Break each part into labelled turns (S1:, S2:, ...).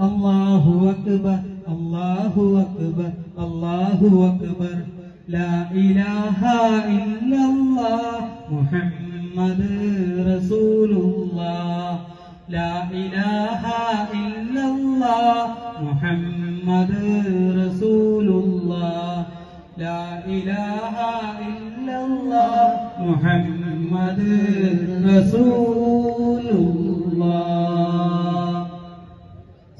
S1: الله أكبر الله أكبر الله أكبر لا إله إلا الله محمد رسول الله لا إله إلا الله محمد رسول الله
S2: لا إله إلا الله محمد رسول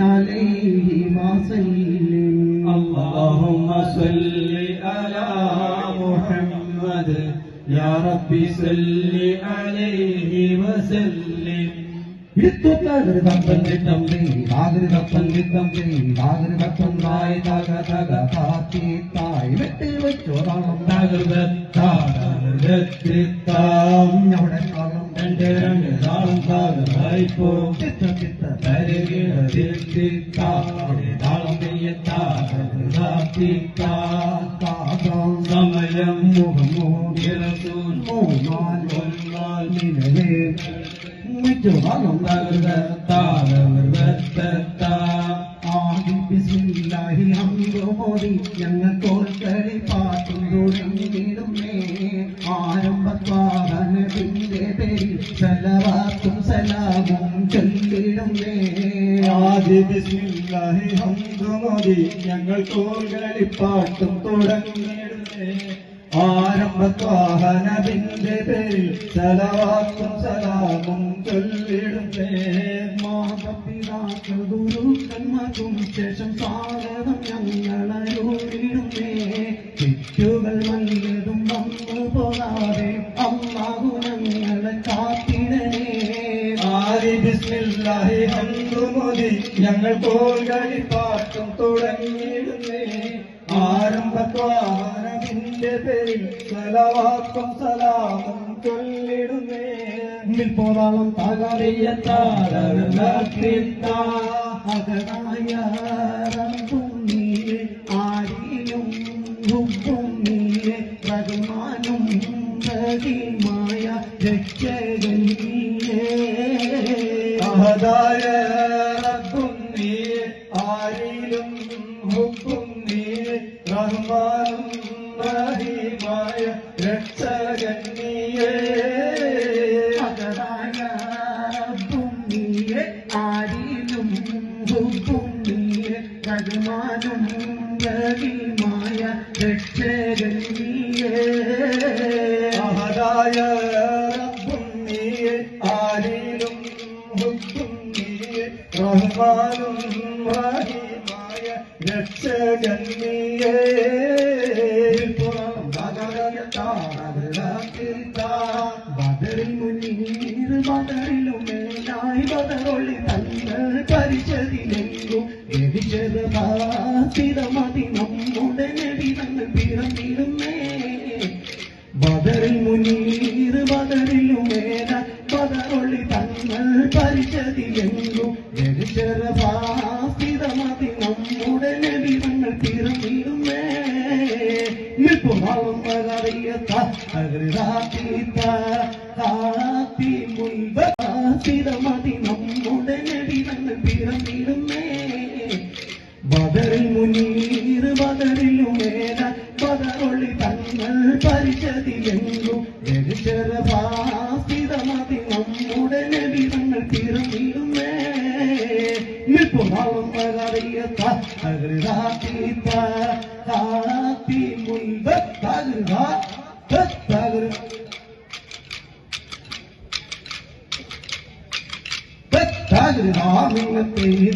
S2: عليهما سلم اللهم صل على محمد. يا رب صل عليه وسلم. வித்துத்தகரு தப்பன் திட்டம் தாகரு தப்பன் திட்டம் தாகரு தப்பன் தாய் தக தக தாத்தி தாய் வெட்டு வச்சோதாம் தாகருத்தாம் எவடைத்தாலும் ரெண்டு ரெண்டு தாளம் தாக தாய்ப்போம் தித்த தித்த സമയം മുഖം മൂടിയറസൂൽ മൂന്നാൾ കൊല്ലാൽ നിലവേ ഞങ്ങൾ തോൽക്കളി പാട്ടും തുടങ്ങിയിടുന്നേ ആരംഭത്വാഹനത്തിന്റെ പേരിൽ സലവാത്തും സലാമും ചൊല്ലിടുന്നേ ആദ്യ ബിസ്മില്ലാഹി ഹംദുമോദി ഞങ്ങൾ തോൽക്കളി പാട്ടും തുടങ്ങിയിടുന്നേ ആരംഭത്വാഹനത്തിന്റെ പേരിൽ സലവാത്തും സലാമും ഗുരുക്കന്മാർക്കും ശേഷം സ്വാഗതം ഞങ്ങളറിയിടുന്നേ ചുറ്റുകൾ വല്ലതും വന്നു പോകാതെ അമ്മാകു ഞങ്ങളെ കാത്തിടണേ ആരി ബിസ്മില്ലാഹി ഹംദുമോദി ഞങ്ങൾ കോൽകളി പാട്ടും തുടങ്ങിയിടുന്നേ. പേരിൽ സലവാക്കും സലാമും ചൊല്ലിടുന്നേ. പോതാളം തകറിയ നീയെ ആരിലും ഹുബും നീയെ റഹ്മാനും റഹീമായ രക്ഷകൻ നീയേ അഹദായ നീയെ ആരിലും ഹുബും നീയെ റഹ്മാനും റഹീമായ രക്ഷകൻ നീയേ അഹദായ റബ്ബും നീയെ ആരിലും ഹുബും നീയെ റഹ്മാനും റഹീമായ രക്ഷകൻ നീയേ അഹദായ റബ്ബും നീയെ ആരിലും നീയെ റഹ്മാനും റഹീമായ രക്ഷകൻ നീയേ ബദറിൽ മുന്നീർ ബദറിലും മേലായി ബദറൊളി തങ്ങൾ പരിചതിലെങ്കും ലഭിച്ചത് ബാധിതമതി നമ്മുടെ നബി തങ്ങൾ പിറന്നിരുന്നേ ബദറിൽ മുനീർ ബദറിലും മേല ബദറൊളി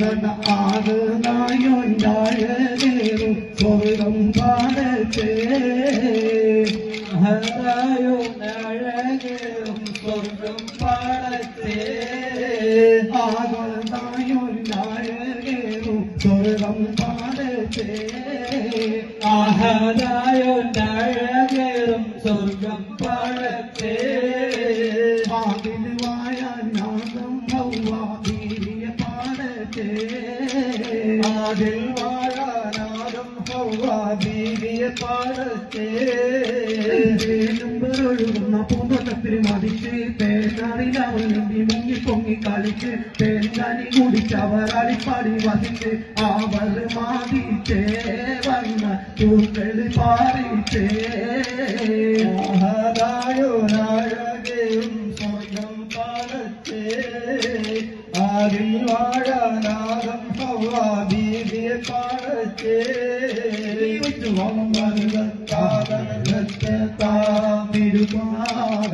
S2: പെയ്തട ആറ് നായൊണ്ടാഴകേറും സ്വർഗം പാടത്തെ
S1: അഴകേറും സ്വർഗം പാടത്തെ
S2: ആറ് നായൊണ്ടാഴകേറും സ്വർഗം പാടത്തെ
S1: ആഹദായൊണ്ടഴകേറും സ്വർഗം പാടത്തെ
S2: മതിച്ച് തേനാറിലവൾ നീന്തി മുങ്ങി പൊങ്ങി കളിച്ച് തേനാനി കുടിച്ചവർ അടിപ്പാടി വസിച്ച് അവർ മാതിച്ചേ വന്ന പൂക്കൾ പാറിച്ചേ.
S1: ആഹദായൊണ്ടഴകേറും സ്വർഗം പാടത്തെ അതിൽ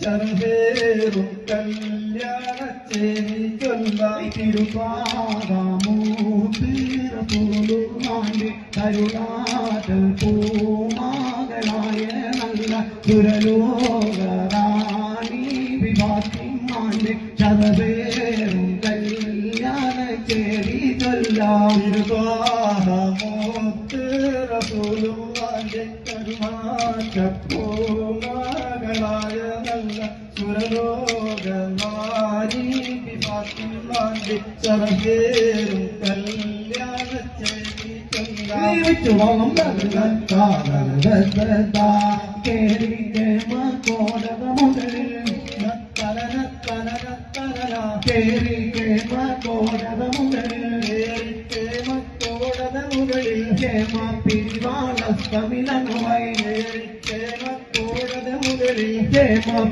S1: ശർവേറും കല്യാണച്ചേരി ചൊല്ലായി
S2: തിരുപാദമൂത്തിരപൂലുമാന്റെ കരുണാറ്റൽ പൂമാകളായ നല്ല സുരലോകറാണി വിഭാത്തിമാന്റെ ശതവേറും കല്യാണ ചേരി ചൊല്ലാം
S1: തിരുവാഹമോത്തിരപൂലുമാണ്ടി കരുണാചൂമാകളായ
S2: പരലോകമാരി ഫാത്തിമാന്റെ ചറകേറും കല്യാണ പിരിവാള തമിഴനുമായി முதலில்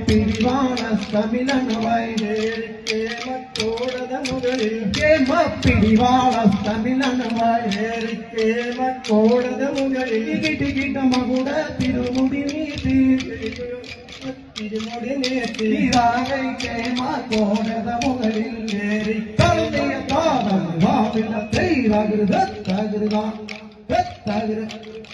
S2: பிரிவான தமிழன் வாயிலேற்கே மக்கோடத முதலில் கேம பிரிவான தமிழன் வாயிலேற்கே மக்கோடத முதலில் கிட்ட கிட்ட மகுட திருமுடி நீதி திருமுடி நேர்த்தி ராகை கேம கோடத முதலில் நேரி தகிருதான்.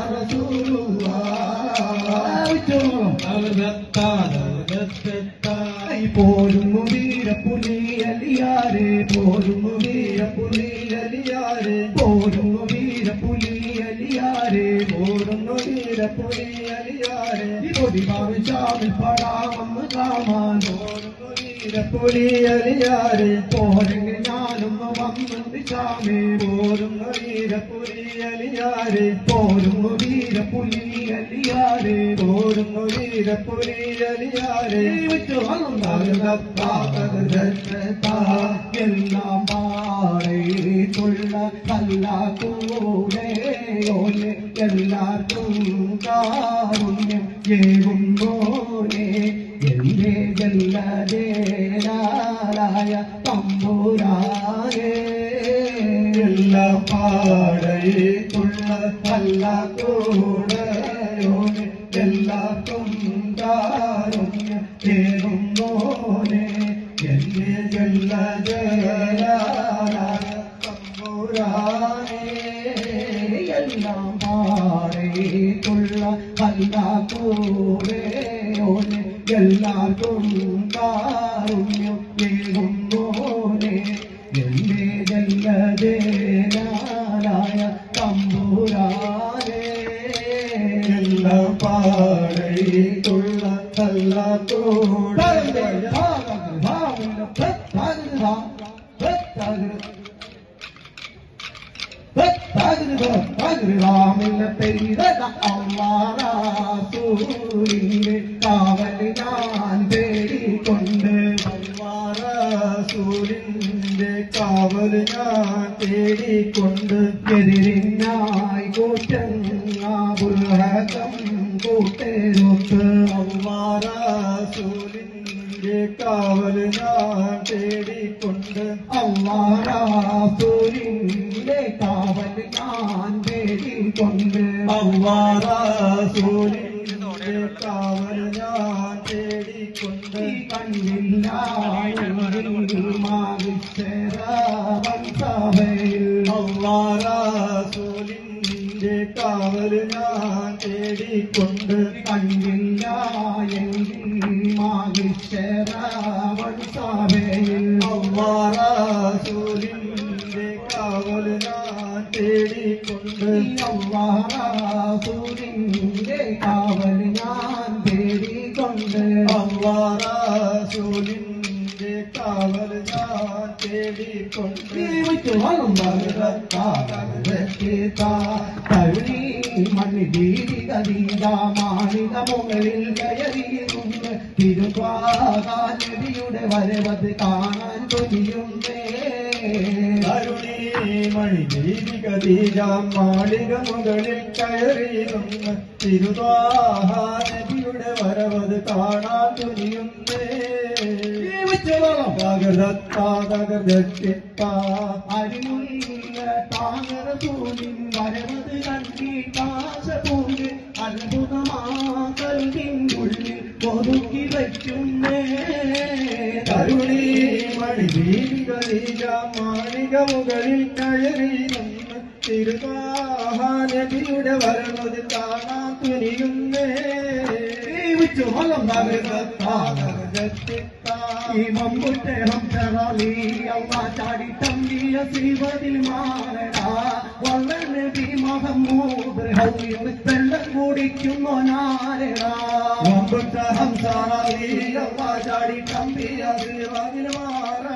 S2: പോരുന്നു വീരപ്പുലിയലിയാരെ പോരുന്നു വീരപ്പുലിയലിയാരെ പോരുന്നു വീരപ്പുലിയലിയാരെ പൊടിമാവ് ചാവിൽ പടാമെന്ന് കാണാൻ. പോരുന്നു വീരപ്പുലിയലിയാരെ പോരെങ്കിൽ ഞാനൊന്ന് വന്നത് ചാമേ. പോരുന്നു വീരപ്പുലിയലിയാരെ പോരുന്നു വീരപ്പുലിയലിയാരെ എല്ലാം പാടേക്കുള്ള നല്ല കൂടെ എല്ലാവർക്കും കാരുണ്യം ഏകുമ്പോനെ എന്റെ ജല്ലദേലായ തമ്പുരാനേ
S1: എല്ലാ പാടയുള്ള
S2: എല്ലാം പാടേക്കുള്ള നല്ല കൂടെയോന് എല്ലാവർക്കും കാരുണ്യം ഏകുമ്പോനെ എന്റെ ജല്ലദേലായ തമ്പുരാനേ.
S1: എല്ലാ പാടയുള്ള നല്ല കൂടയോന്
S2: കാവൽ ഞാൻ തേടിക്കൊണ്ട്.
S1: സൂര്യന്റെ കാവൽ ഞാൻ തേടിക്കൊണ്ട്.
S2: എതിരിഞ്ഞായി കൂറ്റങ്ങാപുരഹം കൂട്ടേരുത്ത്.
S1: സൂര്യന്റെ കാവൽ ഞാൻ തേടിക്കൊണ്ട്.
S2: അള്ളാരാസൂരിന്റെ കാവൽ ഞാൻ തേടിക്കൊണ്ട്
S1: സൂര്യന്റെ കാവൽ ഞാൻ തേടിക്കൊണ്ട്
S2: സഭയിൽ
S1: സൂര്യന്റെ കാവൽ ഞാൻ തേടിക്കൊണ്ട്
S2: കണ്ണില്ലായെങ്കിൽ മാവിച്ചേരാവൻ സഭയിൽ
S1: സൂര്യന്റെ
S2: അള്ളാഹുവിന്റെ കാവൽ ഞാൻ തേടിക്കൊണ്ട്.
S1: സൂര്യന്റെ കാവൽ ഞാൻ തേടിക്കൊണ്ട്.
S2: കരുണി മണ്ണി ദീപിക മാണിക മുകളിൽ കയറിയിരുന്ന് തിരുവാകാനടിയുടെ വരവത് കാണാൻ കൊതിയുണ്ടേ
S1: കരുണീ മണി ദീപിക തീരാം മാളിക മുകളിൽ കയറിയിരുന്ന് തിരുവാഹാനബിയുടെ വരവത് കാണാൻ തുനിയുന്നേ.
S2: അരിമുല്ല താമര തൂലിൻ വരവത് കണ്ടി കാശപൂൽ അത്ഭുതമാകൽവിൻ ഉള്ളിൽ ഒതുക്കി വയ്ക്കുന്നേ.
S1: കരുണീ മണി ദീപിക തീരാം മാളിക മുകളിൽ കയറിയിരുന്ന് തിരുവാഹാനബിയുടെ വരണത് കാണാൻ തുനിയുന്നേ.
S2: ജീവിച്ചു ഫലം ഈ മമ്പുത്തെ ഹംസറാലി അമ്മ ചാടി തമ്പിയ ശ്രീപതിൽ മാറടാ വളരെ ഭീമഹമ്മൂദ് ഹൗലിന് വെള്ളം കുടിക്കുന്നു നാരടാ
S1: ഹംസാരി ചാടി തമ്പിയ ശ്രീവാതിൽ മാറ